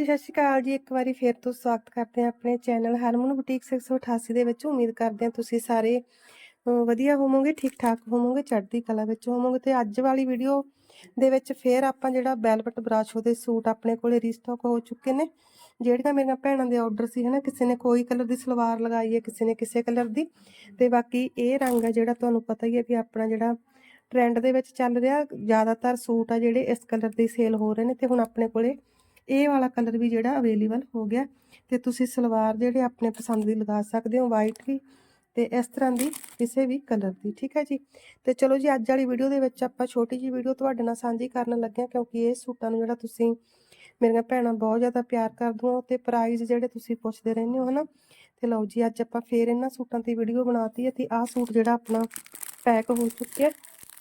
ਹਾਂਜੀ, ਸਤਿ ਸ਼੍ਰੀ ਅਕਾਲ ਜੀ। ਇੱਕ ਵਾਰੀ ਫੇਰ ਤੋਂ ਸਵਾਗਤ ਕਰਦੇ ਹਾਂ ਆਪਣੇ ਚੈਨਲ ਹਰਮਨ ਬੁਟੀਕ 688 ਦੇ ਵਿੱਚ। ਉਮੀਦ ਕਰਦੇ ਹਾਂ ਤੁਸੀਂ ਸਾਰੇ ਵਧੀਆ ਹੋਵੋਗੇ ਠੀਕ ਠਾਕ ਹੋਵੋਗੇ, ਚੜ੍ਹਦੀ ਕਲਾ ਵਿੱਚ ਹੋਵੋਗੇ। ਤੇ ਅੱਜ ਵਾਲੀ ਵੀਡੀਓ ਦੇ ਵਿੱਚ ਫੇਰ ਆਪਾਂ ਜਿਹੜਾ ਵੈਲਵਟ ਬਰਾਸ਼ੋ ਦੇ ਸੂਟ ਆਪਣੇ ਕੋਲੇ ਰੀਸਟਾਕ ਹੋ ਚੁੱਕੇ ਨੇ। ਜਿਹੜੀਆਂ ਮੇਰੀਆਂ ਭੈਣਾਂ ਦੇ ਆਰਡਰ ਸੀ ਹਨਾ, ਕਿਸੇ ਨੇ ਕੋਈ ਕਲਰ ਦੀ ਸਲਵਾਰ ਲਗਾਈ ਹੈ, ਕਿਸੇ ਨੇ ਕਿਸੇ ਕਲਰ ਦੀ। ਤੇ ਬਾਕੀ ਇਹ ਰੰਗ ਹੈ ਜਿਹੜਾ ਤੁਹਾਨੂੰ ਪਤਾ ਹੀ ਹੈ ਵੀ ਆਪਣਾ ਜਿਹੜਾ ਟ੍ਰੈਂਡ ਦੇ ਵਿੱਚ ਚੱਲ ਰਿਹਾ। ਜ਼ਿਆਦਾਤਰ ਸੂਟ ਆ ਜਿਹੜੇ ਇਸ ਕਲਰ ਦੀ ਸੇਲ ਹੋ ਰਹੇ ਨੇ ਤੇ ਹੁਣ ਆਪਣੇ ਕੋਲੇ ਇਹ ਵਾਲਾ ਕਲਰ ਵੀ ਜਿਹੜਾ ਅਵੇਲੇਬਲ ਹੋ ਗਿਆ। ਤੇ ਤੁਸੀਂ ਸਲਵਾਰ ਜਿਹੜੇ ਆਪਣੇ ਪਸੰਦ ਦੀ ਲਗਾ ਸਕਦੇ ਹੋ ਵਾਈਟ ਵੀ ਤੇ ਇਸ ਤਰ੍ਹਾਂ ਦੀ ਕਿਸੇ ਵੀ ਕਲਰ ਦੀ, ਠੀਕ ਹੈ ਜੀ? ਤੇ ਚਲੋ ਜੀ, ਅੱਜ ਵਾਲੀ ਵੀਡੀਓ ਦੇ ਵਿੱਚ ਆਪਾਂ ਛੋਟੀ ਜੀ ਵੀਡੀਓ ਤੁਹਾਡੇ ਨਾਲ ਸਾਂਝੀ ਕਰਨ ਲੱਗੇ ਹਾਂ ਕਿਉਂਕਿ ਇਹ ਸੂਟਾਂ ਨੂੰ ਜਿਹੜਾ ਤੁਸੀਂ ਮੇਰੀਆਂ ਭੈਣਾਂ ਬਹੁਤ ਜ਼ਿਆਦਾ ਪਿਆਰ ਕਰਦੀਆਂ ਹੋ ਤੇ ਪ੍ਰਾਈਸ ਜਿਹੜੇ ਤੁਸੀਂ ਪੁੱਛਦੇ ਰਹਿੰਦੇ ਹੋ, ਹਨਾ? ਤੇ ਲਓ ਜੀ, ਅੱਜ ਆਪਾਂ ਫੇਰ ਇਹਨਾਂ ਸੂਟਾਂ 'ਤੇ ਵੀਡੀਓ ਬਣਾਤੀ ਹੈ ਤੇ ਆਹ ਸੂਟ ਜਿਹੜਾ ਆਪਣਾ ਪੈਕ ਹੋ ਚੁੱਕਿਆ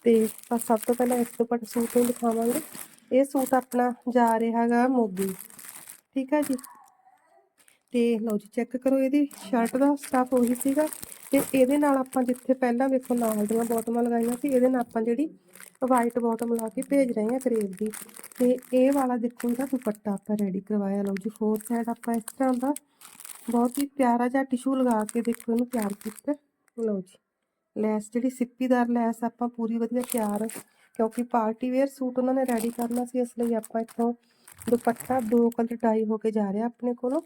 ਤੇ ਆਪਾਂ ਸਭ ਤੋਂ ਪਹਿਲਾਂ ਇਸ ਤੋਂ ਪਟ ਸੂਟ ਨੂੰ ਦਿਖਾਵਾਂਗੇ। ਇਹ ਸੂਟ ਆਪਣਾ ਜਾ ਰਿਹਾ ਹੈਗਾ ਮੋਗੀ ਠੀਕ ਹੈ ਜੀ। ਤੇ ਲਓ ਜੀ ਚੈੱਕ ਕਰੋ ਇਹਦੀ ਸ਼ਰਟ ਦਾ ਸਟਫ ਉਹੀ ਸੀਗਾ। ਤੇ ਇਹਦੇ ਨਾਲ ਆਪਾਂ ਜਿੱਥੇ ਪਹਿਲਾਂ ਵੇਖੋ ਨਾਲ ਦੀਆਂ ਬਾਟਮਾਂ ਲਗਾਈਆਂ ਸੀ, ਇਹਦੇ ਨਾਲ ਆਪਾਂ ਜਿਹੜੀ ਵਾਈਟ ਬਾਟਮ ਲਾ ਕੇ ਭੇਜ ਰਹੇ ਹਾਂ ਕਰੇਬ ਦੀ। ਤੇ ਇਹ ਵਾਲਾ ਦੇਖੋ ਇਹਦਾ ਦੁਪੱਟਾ ਆਪਾਂ ਰੈਡੀ ਕਰਵਾਇਆ। ਲਓ ਜੀ ਫੋਰ ਸਾਈਡ ਆਪਾਂ ਇਸ ਤਰ੍ਹਾਂ ਦਾ ਬਹੁਤ ਹੀ ਪਿਆਰਾ ਜਿਹਾ ਟਿਸ਼ੂ ਲਗਾ ਕੇ ਦੇਖੋ ਇਹਨੂੰ ਤਿਆਰ ਕੀਤਾ। ਲਓ ਜੀ, ਲੈਸ ਜਿਹੜੀ ਸਿੱਪੀਦਾਰ ਲੈਸ ਆਪਾਂ ਪੂਰੀ ਵਧੀਆ ਤਿਆਰ ਕਿਉਂਕਿ ਪਾਰਟੀ ਵੇਅਰ ਸੂਟ ਉਹਨਾਂ ਨੇ ਰੈਡੀ ਕਰਨਾ ਸੀ, ਇਸ ਲਈ ਆਪਾਂ ਇੱਥੋਂ ਦੁਪੱਟਾ ਦੋ ਕਲਰ ਡਾਈ ਹੋ ਕੇ ਜਾ ਰਿਹਾ ਆਪਣੇ ਕੋਲੋਂ।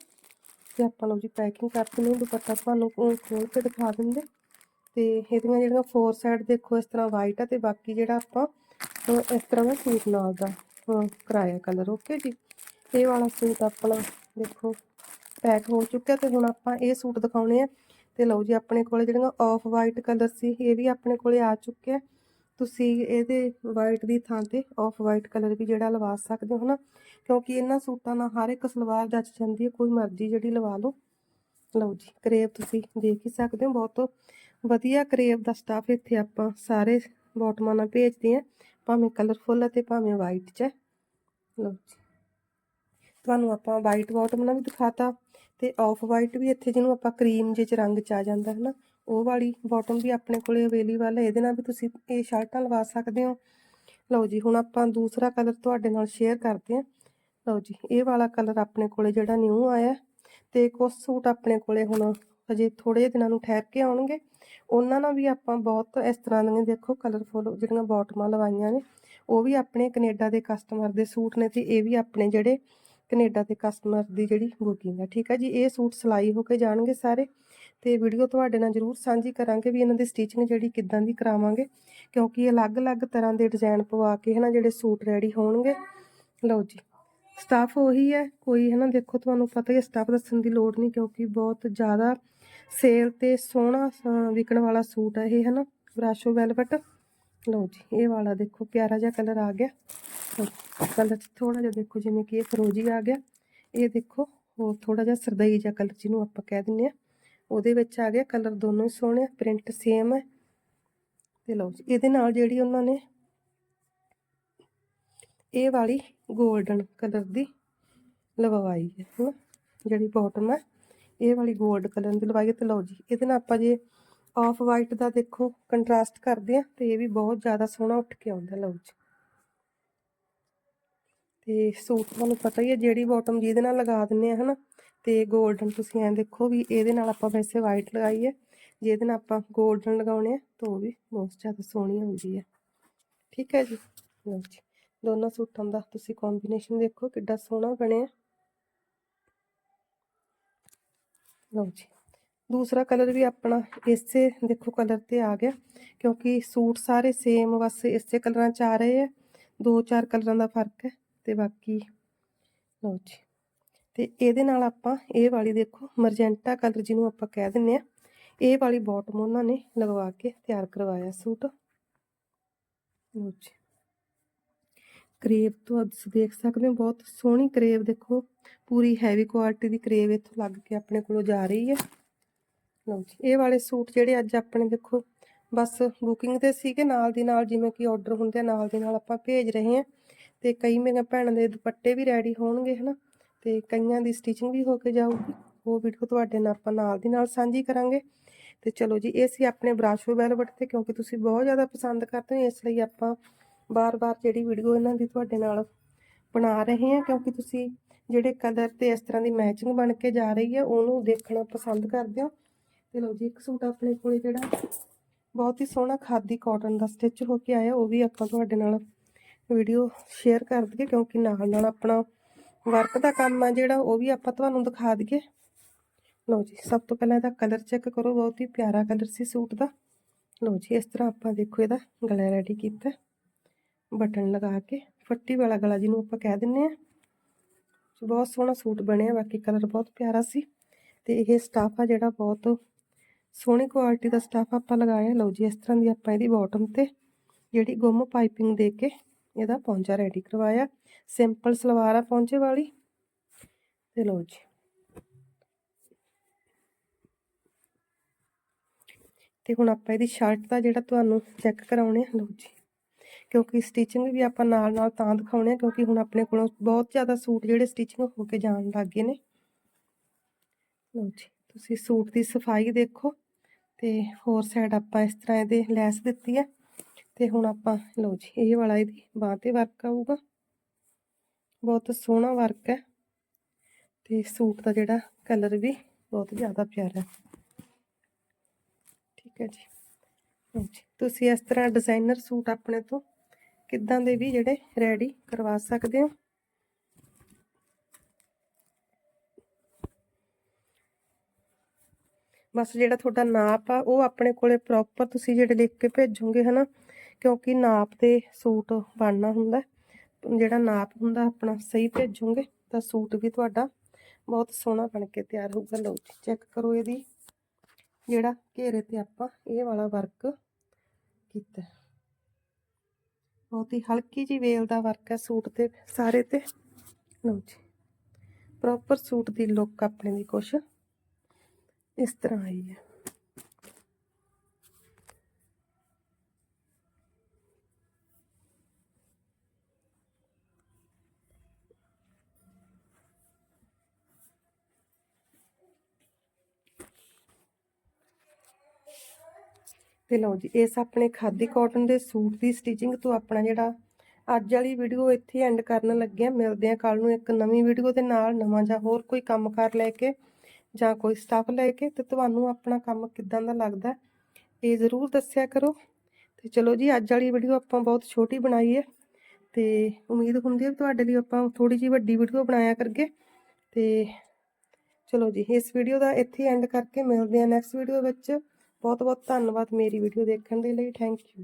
ਤੇ ਆਪਾਂ ਲਓ ਜੀ ਪੈਕਿੰਗ ਕਰਕੇ ਨੇ ਦੁਪੱਟਾ ਤੁਹਾਨੂੰ ਖੋਲ ਕੇ ਦਿਖਾ ਦਿੰਦੇ। ਤੇ ਇਹਦੀਆਂ ਜਿਹੜੀਆਂ ਫੋਰ ਸਾਈਡ ਦੇਖੋ, ਇਸ ਤਰ੍ਹਾਂ ਵਾਈਟ ਆ ਤੇ ਬਾਕੀ ਜਿਹੜਾ ਆਪਾਂ ਇਸ ਤਰ੍ਹਾਂ ਦਾ ਸੂਟ ਨਾਲ ਦਾ ਕਰਾਇਆ ਕਲਰ ਓਕੇ ਜੀ? ਇਹ ਵਾਲਾ ਸੂਟ ਆਪਣਾ ਦੇਖੋ ਪੈਕ ਹੋ ਚੁੱਕਿਆ ਤੇ ਹੁਣ ਆਪਾਂ ਇਹ ਸੂਟ ਦਿਖਾਉਣੇ ਆ। ਤੇ ਲਓ ਜੀ ਆਪਣੇ ਕੋਲੇ ਜਿਹੜੀਆਂ ਆਫ ਵਾਈਟ ਕਲਰ ਸੀ, ਇਹ ਵੀ ਆਪਣੇ ਕੋਲੇ ਆ ਚੁੱਕਿਆ ਤੁਸੀਂ ਇਹਦੇ ਵਾਈਟ ਦੀ ਥਾਂ ਤੇ ਆਫ ਵਾਈਟ ਕਲਰ ਵੀ ਜਿਹੜਾ ਲਵਾ ਸਕਦੇ ਹੋ ਨਾ, ਕਿਉਂਕਿ ਇਹਨਾਂ ਸੂਟਾਂ ਨਾਲ ਹਰ ਇੱਕ ਸਲਵਾਰ ਜੱਚ ਜਾਂਦੀ ਹੈ, ਕੋਈ ਮਰਜ਼ੀ ਜਿਹੜੀ ਲਵਾ ਲਓ ਲਓ ਜੀ ਕਰੇਬ ਤੁਸੀਂ ਦੇਖ ਹੀ ਸਕਦੇ ਹੋ, ਬਹੁਤ ਵਧੀਆ ਕਰੇਬ ਦਾ ਸਟਾਫ ਇੱਥੇ ਆਪਾਂ ਸਾਰੇ ਬਾਟਮਾਂ ਨਾਲ ਭੇਜਦੇ ਆ ਭਾਵੇਂ ਕਲਰਫੁੱਲ ਅਤੇ ਭਾਵੇਂ ਵਾਈਟ ਚ ਹੈ। ਲਓ ਜੀ, ਤੁਹਾਨੂੰ ਆਪਾਂ ਵਾਈਟ ਬਾਟਮ ਨਾਲ ਵੀ ਦਿਖਾਤਾ ਤੇ ਆਫ ਵਾਈਟ ਵੀ ਇੱਥੇ ਜਿਹਨੂੰ ਆਪਾਂ ਕਰੀਮ ਜਿਹੇ ਚ ਰੰਗ ਚ ਆ ਜਾਂਦਾ ਹੈ ਨਾ ਉਹ ਵਾਲੀ ਬਾਟਮ ਵੀ ਆਪਣੇ ਕੋਲੇ ਅਵੇਲੇਬਲ ਹੈ। ਇਹਦੇ ਨਾਲ ਵੀ ਤੁਸੀਂ ਇਹ ਸ਼ਰਟਾਂ ਲਵਾ ਸਕਦੇ ਹੋ। ਲਓ ਜੀ, ਹੁਣ ਆਪਾਂ ਦੂਸਰਾ ਕਲਰ ਤੁਹਾਡੇ ਨਾਲ ਸ਼ੇਅਰ ਕਰਦੇ ਹਾਂ। ਲਓ ਜੀ, ਇਹ ਵਾਲਾ ਕਲਰ ਆਪਣੇ ਕੋਲੇ ਜਿਹੜਾ ਨਿਊ ਆਇਆ ਤੇ ਕੁਝ ਸੂਟ ਆਪਣੇ ਕੋਲੇ ਹੁਣ ਅਜੇ ਥੋੜੇ ਦਿਨਾਂ ਨੂੰ ਠਹਿਰ ਕੇ ਆਉਣਗੇ। ਉਹਨਾਂ ਨਾਲ ਵੀ ਆਪਾਂ ਬਹੁਤ ਇਸ ਤਰ੍ਹਾਂ ਦੀਆਂ ਦੇਖੋ ਕਲਰਫੁਲ ਜਿਹੜੀਆਂ ਬਾਟਮਾਂ ਲਵਾਈਆਂ ਨੇ, ਉਹ ਵੀ ਆਪਣੇ ਕੈਨੇਡਾ ਦੇ ਕਸਟਮਰ ਦੇ ਸੂਟ ਨੇ ਤੇ ਇਹ ਵੀ ਆਪਣੇ ਜਿਹੜੇ ਕੈਨੇਡਾ ਦੇ ਕਸਟਮਰ ਦੀ ਜਿਹੜੀ ਬੁਕਿੰਗ ਹੈ। ਠੀਕ ਹੈ ਜੀ, ਇਹ ਸੂਟ ਸਿਲਾਈ ਹੋ ਕੇ ਜਾਣਗੇ ਸਾਰੇ। ਤੇ ਵੀਡੀਓ ਤੁਹਾਡੇ ਨਾਲ ਜਰੂਰ ਸਾਂਝੀ ਕਰਾਂਗੇ ਵੀ ਇਹਨਾਂ ਦੀ ਸਟਿਚਿੰਗ ਜਿਹੜੀ ਕਿੱਦਾਂ ਦੀ ਕਰਾਵਾਂਗੇ ਕਿਉਂਕਿ ਅਲੱਗ-ਅਲੱਗ ਤਰ੍ਹਾਂ ਦੇ ਡਿਜ਼ਾਈਨ ਪਵਾ ਕੇ ਹਨਾ ਜਿਹੜੇ ਸੂਟ ਰੈਡੀ ਹੋਣਗੇ। ਲਓ ਜੀ ਸਟਾਫ ਉਹੀ ਹੈ ਕੋਈ ਹੈ ਨਾ ਦੇਖੋ ਤੁਹਾਨੂੰ ਪਤਾ ਹੀ ਹੈ ਸਟਾਫ ਦੱਸਣ ਦੀ ਲੋੜ ਨਹੀਂ ਕਿਉਂਕਿ ਬਹੁਤ ਜ਼ਿਆਦਾ ਸੇਲ ਤੇ ਸੋਹਣਾ ਅ, ਵਿਕਣ ਵਾਲਾ ਸੂਟ ਹੈ ਇਹ ਹੈ ਨਾ ਬਰਾਸ਼ੋ ਵੈਲਵਟ ਲਓ ਜੀ ਇਹ ਵਾਲਾ ਦੇਖੋ ਪਿਆਰਾ ਜਿਹਾ ਕਲਰ ਆ ਗਿਆ। ਕਲਰ ਥੋੜਾ ਜਿਹਾ ਦੇਖੋ ਜਿਵੇਂ ਕਿ ਇਹ ਫਰੋਜੀ ਆ ਗਿਆ। ਇਹ ਦੇਖੋ ਹੋਰ ਥੋੜਾ ਜਿਹਾ ਸਰਦਈ ਜਿਹਾ ਕਲਰ ਜਿਹਨੂੰ ਆਪਾਂ ਕਹਿ ਦਿੰਨੇ ਆ ਉਹਦੇ ਵਿੱਚ ਆ ਗਿਆ ਕਲਰ ਦੋਨੋਂ ਹੀ ਸੋਹਣੇ ਪ੍ਰਿੰਟ ਸੇਮ ਹੈ ਤੇ ਲਓ ਜੀ, ਇਹਦੇ ਨਾਲ ਜਿਹੜੀ ਉਹਨਾਂ ਨੇ ਇਹ ਵਾਲੀ 골ਡਨ ਕਲਰ ਦੀ ਲਵਾਈ ਹੈ, ਹਨਾ? ਜਿਹੜੀ ਬਾਟਮ ਹੈ ਇਹ ਵਾਲੀ 골ਡ ਕਲਰ ਦੀ ਲਵਾਈ ਹੈ। ਤੇ ਲਓ ਜੀ, ਇਹਦੇ ਨਾਲ ਆਪਾਂ ਜੇ ਆਫ ਵਾਈਟ ਦਾ ਦੇਖੋ ਕੰਟਰਾਸਟ ਕਰਦੇ ਆ ਤੇ ਇਹ ਵੀ ਬਹੁਤ ਜ਼ਿਆਦਾ ਸੋਹਣਾ ਉੱਠ ਕੇ ਆਉਂਦਾ, ਲਓ ਜੀ। ਤੇ ਸੂਟ ਤੁਹਾਨੂੰ ਪਤਾ ਹੀ ਹੈ, ਜਿਹੜੀ ਬਾਟਮ ਜਿਹਦੇ ਨਾਲ ਲਗਾ ਦਿੰਨੇ ਆ ਹਨਾ? ਤੇ 골ਡਨ ਤੁਸੀਂ ਐਂ ਦੇਖੋ ਵੀ ਇਹਦੇ ਨਾਲ ਆਪਾਂ ਵੈਸੇ ਵਾਈਟ ਲਗਾਈ ਹੈ। ਜੇ ਇਹਦੇ ਨਾਲ ਆਪਾਂ 골ਡਨ ਲਗਾਉਣੇ ਆ, ਤਾਂ ਉਹ ਵੀ ਬਹੁਤ ਜ਼ਿਆਦਾ ਸੋਹਣੀ ਹੁੰਦੀ ਹੈ। ਠੀਕ ਹੈ ਜੀ? ਲਓ ਜੀ, ਦੋਨਾਂ ਸੂਟਾਂ ਦਾ ਤੁਸੀਂ ਕੰਬੀਨੇਸ਼ਨ ਦੇਖੋ ਕਿੱਡਾ ਸੋਹਣਾ ਬਣਿਆ। ਲਓ ਜੀ, ਦੂਸਰਾ ਕਲਰ ਵੀ ਆਪਣਾ ਇਸੇ ਦੇਖੋ ਕਲਰ ਤੇ ਆ ਗਿਆ, ਕਿਉਂਕਿ ਸੂਟ ਸਾਰੇ ਸੇਮ ਬਸ ਇਸੇ ਕਲਰਾਂ ਚ ਆ ਰਹੇ ਆ। ਦੋ ਚਾਰ ਕਲਰਾਂ ਦਾ ਫ਼ਰਕ ਹੈ ਤੇ ਬਾਕੀ ਲਓ ਜੀ ਤੇ ਇਹਦੇ ਨਾਲ ਆਪਾਂ ਇਹ ਵਾਲੀ ਦੇਖੋ ਮਰਜੈਂਟਾ ਕਲਰ ਜਿਹਨੂੰ ਆਪਾਂ ਕਹਿ ਦਿੰਨੇ ਆ ਇਹ ਵਾਲੀ ਬਾਟਮ ਉਹਨਾਂ ਨੇ ਲਗਵਾ ਕੇ ਤਿਆਰ ਕਰਵਾਇਆ ਸੂਟ। ਲਓ ਜੀ। ਕਰੇਵ ਤੋਂ ਤੁਸੀਂ ਦੇਖ ਸਕਦੇ ਹੋ, ਬਹੁਤ ਸੋਹਣੀ ਕਰੇਵ ਦੇਖੋ, ਪੂਰੀ ਹੈਵੀ ਕੁਆਲਿਟੀ ਦੀ ਕਰੇਵ ਇੱਥੋਂ ਲੱਗ ਕੇ ਆਪਣੇ ਕੋਲੋਂ ਜਾ ਰਹੀ ਹੈ। ਲਓ ਜੀ, ਇਹ ਵਾਲੇ ਸੂਟ ਜਿਹੜੇ ਅੱਜ ਆਪਣੇ ਦੇਖੋ, ਬਸ ਬੁਕਿੰਗ ਤੇ ਸੀਗੇ ਨਾਲ ਦੀ ਨਾਲ, ਜਿਵੇਂ ਕਿ ਆਰਡਰ ਹੁੰਦੇ ਆ, ਨਾਲ ਦੀ ਨਾਲ ਆਪਾਂ ਭੇਜ ਰਹੇ ਹਾਂ। ਤੇ ਕਈ ਮੇਰੀਆਂ ਭੈਣਾਂ ਦੇ ਦੁਪੱਟੇ ਵੀ ਰੈਡੀ ਹੋਣਗੇ, ਹਨਾ। ਤੇ ਕਈਆਂ ਦੀ ਸਟਿਚਿੰਗ ਵੀ ਹੋ ਕੇ ਜਾਊਗੀ, ਉਹ ਵੀਡੀਓ ਤੁਹਾਡੇ ਨਾਲ ਆਪਾਂ ਨਾਲ ਦੀ ਨਾਲ ਸਾਂਝੀ ਕਰਾਂਗੇ। ਤੇ ਚਲੋ ਜੀ, ਇਹ ਸੀ ਆਪਣੇ ਬਰਾਸ਼ੋ ਵੈਲਵਟ ਤੇ, ਕਿਉਂਕਿ ਤੁਸੀਂ ਬਹੁਤ ਜ਼ਿਆਦਾ ਪਸੰਦ ਕਰਦੇ ਹੋ, ਇਸ ਲਈ ਆਪਾਂ ਬਾਰ-ਬਾਰ ਜਿਹੜੀ ਵੀਡੀਓ ਇਹਨਾਂ ਦੀ ਤੁਹਾਡੇ ਨਾਲ ਬਣਾ ਰਹੇ ਹਾਂ, ਕਿਉਂਕਿ ਤੁਸੀਂ ਜਿਹੜੇ ਕਲਰ ਤੇ ਇਸ ਤਰ੍ਹਾਂ ਦੀ ਮੈਚਿੰਗ ਬਣ ਕੇ ਜਾ ਰਹੀ ਹੈ ਉਹਨੂੰ ਦੇਖਣਾ ਪਸੰਦ ਕਰਦੇ ਹੋ। ਤੇ ਲਓ ਜੀ, ਇੱਕ ਸੂਟ ਆਪਣੇ ਕੋਲੇ ਜਿਹੜਾ ਬਹੁਤ ਹੀ ਸੋਹਣਾ ਖਾਦੀ ਕਾਟਨ ਦਾ ਸਟਿਚ ਹੋ ਕੇ ਆਇਆ, ਉਹ ਵੀ ਆਪਾਂ ਤੁਹਾਡੇ ਨਾਲ ਵੀਡੀਓ ਸ਼ੇਅਰ ਕਰ ਦਈਏ, ਕਿਉਂਕਿ ਨਾਲ ਨਾਲ ਆਪਣਾ ਵਰਕ ਦਾ ਕੰਮ ਆ ਜਿਹੜਾ, ਉਹ ਵੀ ਆਪਾਂ ਤੁਹਾਨੂੰ ਦਿਖਾ ਦਈਏ। ਲਓ ਜੀ, ਸਭ ਤੋਂ ਪਹਿਲਾਂ ਇਹਦਾ ਕਲਰ ਚੈੱਕ ਕਰੋ, ਬਹੁਤ ਹੀ ਪਿਆਰਾ ਕਲਰ ਸੀ ਸੂਟ ਦਾ। ਲਓ ਜੀ, ਇਸ ਤਰ੍ਹਾਂ ਆਪਾਂ ਦੇਖੋ ਇਹਦਾ ਗਲਾ ਰੈਡੀ ਕੀਤਾ। ਬਟਨ ਲਗਾ ਕੇ, ਫੱਟੀ ਵਾਲਾ ਗਲਾ ਜਿਹਨੂੰ ਆਪਾਂ ਕਹਿ ਦਿੰਨੇ ਆ ਬਹੁਤ ਸੋਹਣਾ ਸੂਟ ਬਣਿਆ, ਬਾਕੀ ਕਲਰ ਬਹੁਤ ਪਿਆਰਾ ਸੀ। ਤੇ ਇਹ ਸਟਾਫ ਆ ਜਿਹੜਾ ਬਹੁਤ ਸੋਹਣੀ ਕੁਆਲਿਟੀ ਦਾ ਸਟਾਫ ਆਪਾਂ ਲਗਾਇਆ। ਲਓ ਜੀ, ਇਸ ਤਰ੍ਹਾਂ ਦੀ ਆਪਾਂ ਇਹਦੀ ਬਾਟਮ ਤੇ ਜਿਹੜੀ ਗੁੰਮ ਪਾਈਪਿੰਗ ਦੇ ਕੇ ਇਹਦਾ ਪੌਂਚਾ ਰੈਡੀ ਕਰਵਾਇਆ। ਸਿੰਪਲ ਸਲਵਾਰ ਆ ਪੌਂਚੇ ਵਾਲੀ। ਤੇ ਲਓ ਜੀ। ਤੇ ਹੁਣ ਆਪਾਂ ਇਹਦੀ ਸ਼ਰਟ ਦਾ ਜਿਹੜਾ ਤੁਹਾਨੂੰ ਚੈੱਕ ਕਰਾਉਣੇ ਆ, ਲਓ ਜੀ। ਕਿਉਂਕਿ ਸਟਿਚਿੰਗ ਵੀ ਆਪਾਂ ਨਾਲ ਨਾਲ ਤਾਂ ਦਿਖਾਉਣੇ ਆ, ਕਿਉਂਕਿ ਹੁਣ ਆਪਣੇ ਕੋਲੋਂ ਬਹੁਤ ਜ਼ਿਆਦਾ ਸੂਟ ਜਿਹੜੇ ਸਟਿਚਿੰਗ ਹੋ ਕੇ ਜਾਣ ਲੱਗ ਗਏ ਨੇ। ਲਓ ਜੀ, ਤੁਸੀਂ ਸੂਟ ਦੀ ਸਫ਼ਾਈ ਦੇਖੋ। ਤੇ ਫੋਰ ਸਾਈਡ ਆਪਾਂ ਇਸ ਤਰ੍ਹਾਂ ਇਹਦੇ ਲੈਸ ਦਿੱਤੀ ਹੈ ਤੇ ਹੁਣ ਆਪਾਂ, ਲਓ ਜੀ, ਇਹ ਵਾਲਾ ਇਹਦੀ ਬਾਹ ਤੇ ਵਰਕ ਆਊਗਾ। ਬਹੁਤ ਸੋਹਣਾ ਵਰਕ ਹੈ। ਤੇ ਸੂਟ ਦਾ ਜਿਹੜਾ ਕਲਰ ਵੀ ਬਹੁਤ ਜ਼ਿਆਦਾ ਪਿਆਰਾ ਹੈ। ਠੀਕ ਹੈ ਜੀ। ਹਾਂਜੀ, ਤੁਸੀਂ ਇਸ ਤਰ੍ਹਾਂ ਡਿਜ਼ਾਈਨਰ ਸੂਟ ਆਪਣੇ ਤੋਂ ਕਿੱਦਾਂ ਦੇ ਵੀ ਜਿਹੜੇ ਰੈਡੀ ਕਰਵਾ ਸਕਦੇ ਹੋ? ਬਸ ਜਿਹੜਾ ਤੁਹਾਡਾ ਨਾਪ ਆ, ਉਹ ਆਪਣੇ ਕੋਲੇ ਪ੍ਰੋਪਰ ਤੁਸੀਂ ਜਿਹੜੇ ਲਿਖ ਕੇ ਭੇਜੋਗੇ ਹਨਾ, ਕਿਉਂਕਿ ਨਾਪ ਤੇ ਸੂਟ ਬਣਨਾ ਹੁੰਦਾ ਜਿਹੜਾ ਨਾਪ ਹੁੰਦਾ, ਆਪਣਾ ਸਹੀ ਭੇਜੋਗੇ ਤਾਂ ਸੂਟ ਵੀ ਤੁਹਾਡਾ ਬਹੁਤ ਸੋਹਣਾ ਬਣ ਕੇ ਤਿਆਰ ਹੋਊਗਾ। ਲਓ ਜੀ ਚੈੱਕ ਕਰੋ ਇਹਦੀ, ਜਿਹੜਾ ਘੇਰੇ ਤੇ ਆਪਾਂ ਇਹ ਵਾਲਾ ਵਰਕ ਕੀਤਾ। ਬਹੁਤ ਹੀ ਹਲਕੀ ਜੀ ਵੇਲ ਦਾ ਵਰਕ ਹੈ ਸੂਟ ਤੇ, ਸਾਰੇ ਤੇ। ਲਓ ਜੀ ਪ੍ਰੋਪਰ ਸੂਟ ਦੀ ਲੁੱਕ ਆਪਣੇ ਦੀ ਕੁਛ ਇਸ ਤਰ੍ਹਾਂ ਆਈ ਹੈ। ਤੇ ਲਓ ਜੀ, ਇਸ ਆਪਣੇ ਖਾਦੀ ਕਾਟਨ ਦੇ ਸੂਟ ਦੀ ਸਟਿਚਿੰਗ ਤੋਂ ਆਪਣਾ ਜਿਹੜਾ ਅੱਜ ਵਾਲੀ ਵੀਡੀਓ ਇੱਥੇ ਐਂਡ ਕਰਨ ਲੱਗੇ ਆ ਮਿਲਦੇ ਆ ਕੱਲ ਨੂੰ ਇੱਕ ਨਵੀਂ ਵੀਡੀਓ ਦੇ ਨਾਲ, ਨਵਾਂ ਜਾਂ ਹੋਰ ਕੋਈ ਕੰਮ ਕਰ ਲੈ ਕੇ ਜਾਂ ਕੋਈ ਸਟਾਫ ਲੈ ਕੇ ਤੇ ਤੁਹਾਨੂੰ ਆਪਣਾ ਕੰਮ ਕਿੱਦਾਂ ਦਾ ਲੱਗਦਾ ਇਹ ਜ਼ਰੂਰ ਦੱਸਿਆ ਕਰੋ। ਤੇ ਚਲੋ ਜੀ, ਅੱਜ ਵਾਲੀ ਵੀਡੀਓ ਆਪਾਂ ਬਹੁਤ ਛੋਟੀ ਬਣਾਈ ਹੈ ਤੇ ਉਮੀਦ ਹੁੰਦੀ ਹੈ ਤੁਹਾਡੇ ਲਈ ਆਪਾਂ ਥੋੜੀ ਜੀ ਵੱਡੀ ਵੀਡੀਓ ਬਣਾਇਆ ਕਰਗੇ। ਤੇ ਚਲੋ ਜੀ, ਇਸ ਵੀਡੀਓ ਦਾ ਇੱਥੇ ਐਂਡ ਕਰਕੇ ਮਿਲਦੇ ਆ ਨੈਕਸਟ ਵੀਡੀਓ ਵਿੱਚ। ਬਹੁਤ ਬਹੁਤ ਧੰਨਵਾਦ ਮੇਰੀ ਵੀਡੀਓ ਦੇਖਣ ਦੇ ਲਈ ਥੈਂਕ ਯੂ